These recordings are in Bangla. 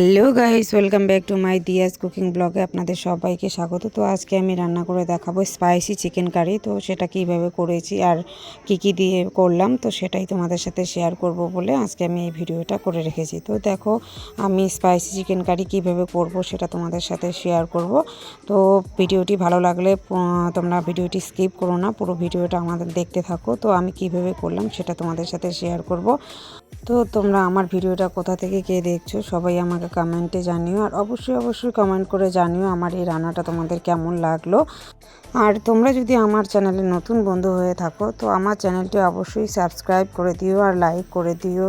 Hello guys, welcome back to my Diya's cooking ব্লগে আপনাদের সবাইকে স্বাগত। তো আজকে আমি রান্না করে দেখাবো স্পাইসি চিকেন কারি। তো সেটা কীভাবে করেছি আর কি কি দিয়ে করলাম, তো সেটাই তোমাদের সাথে শেয়ার করব বলে আজকে আমি এই ভিডিওটা করে রেখেছি। তো দেখো, আমি স্পাইসি চিকেন কারি কীভাবে করব সেটা তোমাদের সাথে শেয়ার করব। তো ভিডিওটি ভালো লাগলে তোমরা ভিডিওটি স্কিপ করো না, পুরো ভিডিওটা আমাদের দেখতে থাকো। তো আমি কীভাবে করলাম সেটা তোমাদের সাথে শেয়ার করব। তো তোমরা আমার ভিডিওটা কোথা থেকে কে দেখছ, সবাই আমাকে কমেন্টে জানিও আর অবশ্যই অবশ্যই কমেন্ট করে জানিও আমার এই রান্নাটা তোমাদের কেমন লাগল। আর তোমরা যদি আমার চ্যানেলে নতুন বন্ধু হয়ে থাকো, তো আমার চ্যানেলটি অবশ্যই সাবস্ক্রাইব করে দিও আর লাইক করে দিও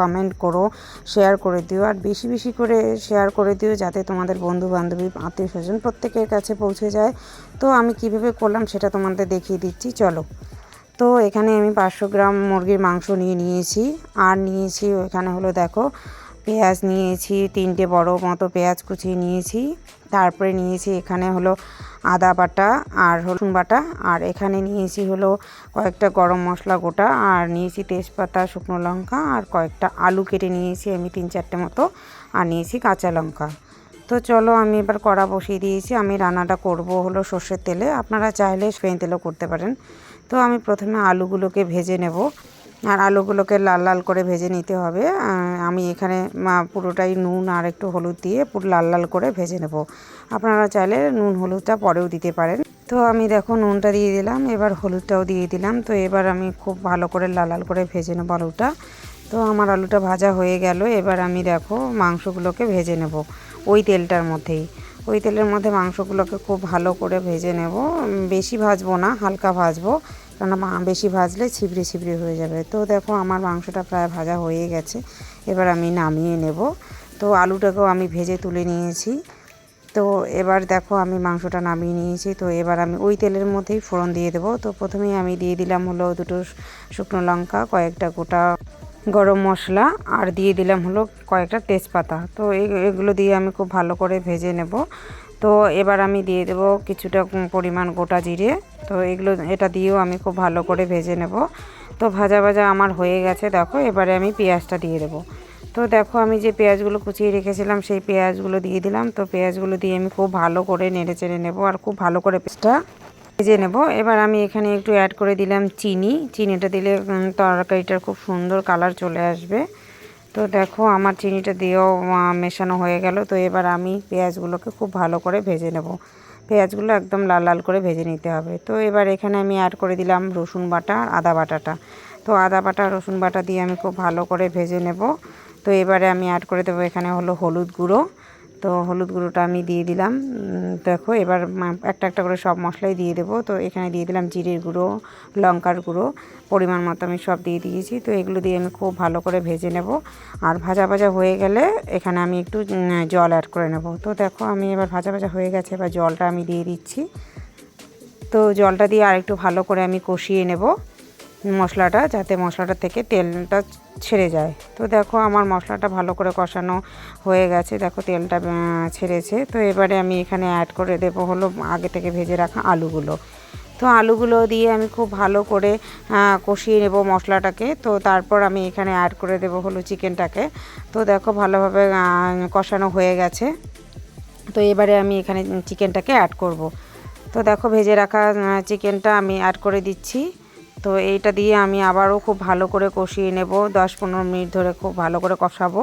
কমেন্ট করো, শেয়ার করে দিও আর বেশি বেশি করে শেয়ার করে দিও যাতে তোমাদের বন্ধু বান্ধবী আত্মীয় স্বজন প্রত্যেকের কাছে পৌঁছে যায়। তো আমি কীভাবে করলাম সেটা তোমাদের দেখিয়ে দিচ্ছি, চলো। তো এখানে আমি পাঁচশো গ্রাম মুরগির মাংস নিয়ে নিয়েছি। আর নিয়েছি, এখানে হলো দেখো পেঁয়াজ নিয়েছি, তিনটে বড় মতো পেঁয়াজ কুচিয়ে নিয়েছি। তারপরে নিয়েছি এখানে হলো আদা বাটা আর রসুন বাটা। আর এখানে নিয়েছি হলো কয়েকটা গরম মশলা গোটা। আর নিয়েছি তেজপাতা, শুকনো লঙ্কা আর কয়েকটা আলু কেটে নিয়েছি আমি তিন চারটে মতো। আর নিয়েছি কাঁচা লঙ্কা। তো চলো আমি এবার কড়া বসিয়ে দিয়েছি। আমি রান্নাটা করব হলো সর্ষের তেলে। আপনারা চাইলে সয়াবিন তেলেও করতে পারেন। তো আমি প্রথমে আলুগুলোকে ভেজে নেব। আর আলুগুলোকে লাল লাল করে ভেজে নিতে হবে। আমি এখানে পুরোটাই নুন আর একটু হলুদ দিয়ে পুরো লাল লাল করে ভেজে নেব। আপনারা চাইলে নুন হলুদটা পরেও দিতে পারেন। তো আমি দেখো নুনটা দিয়ে দিলাম, এবার হলুদটাও দিয়ে দিলাম। তো এবার আমি খুব ভালো করে লাল লাল করে ভেজে নেব আলুটা। তো আমার আলুটা ভাজা হয়ে গেল, এবার আমি দেখো মাংসগুলোকে ভেজে নেব ওই তেলটার মধ্যেই। ওই তেলের মধ্যে মাংসগুলোকে খুব ভালো করে ভেজে নেব। বেশি ভাজবো না, হালকা ভাজবো। কেননা মা- বেশি ভাজলে ছিবড়ে ছিবড়ে হয়ে যাবে। তো দেখো আমার মাংসটা প্রায় ভাজা হয়ে গেছে। এবার আমি নামিয়ে নেব। তো আলুটাকেও আমি ভেজে তুলে নিয়েছি। তো এবার দেখো আমি মাংসটা নামিয়ে নিয়েছি। তো এবার আমি ওই তেলের মধ্যেই ফোড়ন দিয়ে দেবো। তো প্রথমেই আমি দিয়ে দিলাম হলো দুটো শুকনো লঙ্কা, কয়েকটা গোটা গরম মশলা আর দিয়ে দিলাম হলো কয়েকটা তেজপাতা। তো এগুলো দিয়ে আমি খুব ভালো করে ভেজে নেব। তো এবার আমি দিয়ে দেব কিছুটা পরিমাণ গোটা জিরে। তো এগুলো, এটা দিয়েও আমি খুব ভালো করে ভেজে নেব। তো ভাজা ভাজা আমার হয়ে গেছে, দেখো, এবারে আমি পেঁয়াজটা দিয়ে দেবো। তো দেখো, আমি যে পেঁয়াজগুলো কুচিয়ে রেখেছিলাম, সেই পেঁয়াজগুলো দিয়ে দিলাম। তো পেঁয়াজগুলো দিয়ে আমি খুব ভালো করে নেড়ে চেড়ে নেব আর খুব ভালো করে পেস্টটা ভেজে নেব। এবার আমি এখানে একটু অ্যাড করে দিলাম চিনি। চিনিটা দিলে তরকারিটার খুব সুন্দর কালার চলে আসবে। তো দেখো, আমার চিনিটা দিয়েও মেশানো হয়ে গেল। তো এবার আমি পেঁয়াজগুলোকে খুব ভালো করে ভেজে নেব। পেঁয়াজগুলো একদম লাল লাল করে ভেজে নিতে হবে। তো এবার এখানে আমি অ্যাড করে দিলাম রসুন বাটা, আদা বাটাটা। তো আদা বাটা, রসুন বাটা দিয়ে আমি খুব ভালো করে ভেজে নেব। তো এবারে আমি অ্যাড করে দেবো এখানে হলো হলুদ গুঁড়ো। তো হলুদ গুঁড়োটা আমি দিয়ে দিলাম। দেখো, এবার একটা একটা করে সব মশলাই দিয়ে দেবো। তো এখানে দিয়ে দিলাম জিরের গুঁড়ো, লঙ্কার গুঁড়ো, পরিমাণ মতো আমি সব দিয়ে দিয়েছি। তো এগুলো দিয়ে আমি খুব ভালো করে ভেজে নেব। আর ভাজা ভাজা হয়ে গেলে এখানে আমি একটু জল অ্যাড করে নেব। তো দেখো, আমি এবার ভাজা ভাজা হয়ে গেছে। এবার জলটা আমি দিয়ে দিচ্ছি। তো জলটা দিয়ে আরেকটু ভালো করে আমি কষিয়ে নেব। মশলাটা যাতে মশলাটা থেকে তেলটা ছেড়ে যায়। তো দেখো আমার মশলাটা ভালো করে কষানো হয়ে গেছে। দেখো তেলটা ছেড়েছে। তো এবারে আমি এখানে অ্যাড করে দেবো হলো আগে থেকে ভেজে রাখা আলুগুলো। তো আলুগুলো দিয়ে আমি খুব ভালো করে কষিয়ে নেব মশলাটাকে। তো তারপর আমি এখানে অ্যাড করে দেবো হলো চিকেনটাকে। তো দেখো ভালোভাবে কষানো হয়ে গেছে। তো এবারে আমি এখানে চিকেনটাকে অ্যাড করব। তো দেখো ভেজে রাখা চিকেনটা আমি অ্যাড করে দিচ্ছি। তো এইটা দিয়ে আমি আবারও খুব ভালো করে কষিয়ে নেব। দশ পনেরো মিনিট ধরে খুব ভালো করে কষাবো।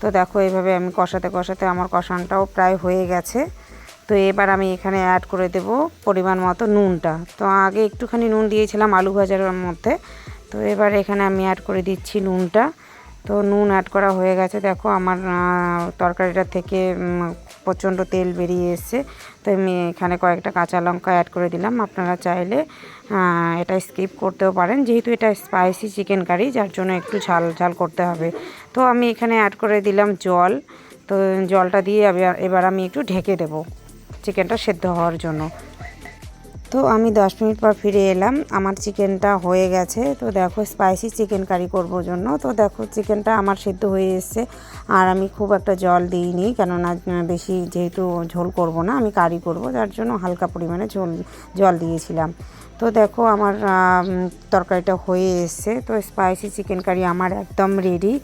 তো দেখো এইভাবে আমি কষাতে কষাতে আমার কষানটাও প্রায় হয়ে গেছে। তো এবার আমি এখানে অ্যাড করে দেব পরিমাণ মতো নুনটা। তো আগে একটুখানি নুন দিয়েছিলাম আলু ভাজার মধ্যে। তো এবার এখানে আমি অ্যাড করে দিচ্ছি নুনটা। তো নুন অ্যাড করা হয়ে গেছে। দেখো আমার তরকারিটা থেকে প্রচণ্ড তেল বেরিয়ে এসছে। তো আমি এখানে কয়েকটা কাঁচা লঙ্কা অ্যাড করে দিলাম। আপনারা চাইলে এটা স্কিপ করতেও পারেন। যেহেতু এটা স্পাইসি চিকেন কারি যার জন্য একটু ঝাল ঝাল করতে হবে। তো আমি এখানে অ্যাড করে দিলাম জল। তো জলটা দিয়ে এবার আমি একটু ঢেকে দেবো। চিকেনটা সেদ্ধ হওয়ার জন্য। তো আমি দশ মিনিট পর ফিরে এলাম। আমার চিকেনটা হয়ে গেছে। তো দেখো স্পাইসি চিকেন কারি করব জন্য। তো দেখো, চিকেনটা আমার সেদ্ধ হয়ে এসছে। আর আমি খুব একটা জল দিইনি, কেননা বেশি যেহেতু ঝোল করব না, আমি কারি করব। যার জন্য হালকা পরিমাণে ঝোল, জল দিয়েছিলাম। তো দেখো, আমার তরকারিটা হয়ে এসছে। তো স্পাইসি চিকেন কারি আমার একদম রেডি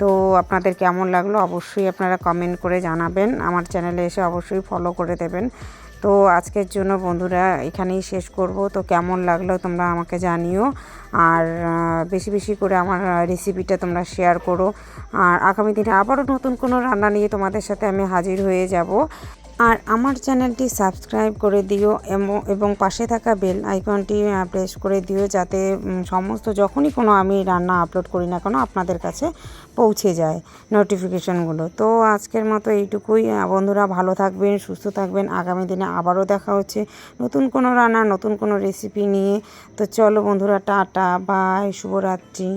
তো আপনাদের কেমন লাগল অবশ্যই আপনারা কমেন্ট করে জানাবেন। আমার চ্যানেলে এসে অবশ্যই ফলো করে দেবেন। তো আজকের জন্য বন্ধুরা এখানেই শেষ করব। তো কেমন লাগল তোমরা আমাকে জানিও। আর বেশি বেশি করে আমার রেসিপিটা তোমরা শেয়ার করো। আর আগামী দিনে আবারও নতুন কোনো রান্না নিয়ে তোমাদের সাথে আমি হাজির হয়ে যাব। আর আমার চ্যানেলটি সাবস্ক্রাইব করে দিও এবং পাশে থাকা বেল আইকনটি প্রেস করে দিও যাতে সমস্ত যখনই কোনো আমি রান্না আপলোড করি না কেন আপনাদের কাছে পৌঁছে যায় নোটিফিকেশনগুলো। তো আজকের মতো এইটুকুই। বন্ধুরা ভালো থাকবেন, সুস্থ থাকবেন। আগামী দিনে আবারও দেখা হচ্ছে নতুন কোনো রান্না, নতুন কোনো রেসিপি নিয়ে। তো চলো বন্ধুরা, টাটা, বাই, শুভরাত্রি।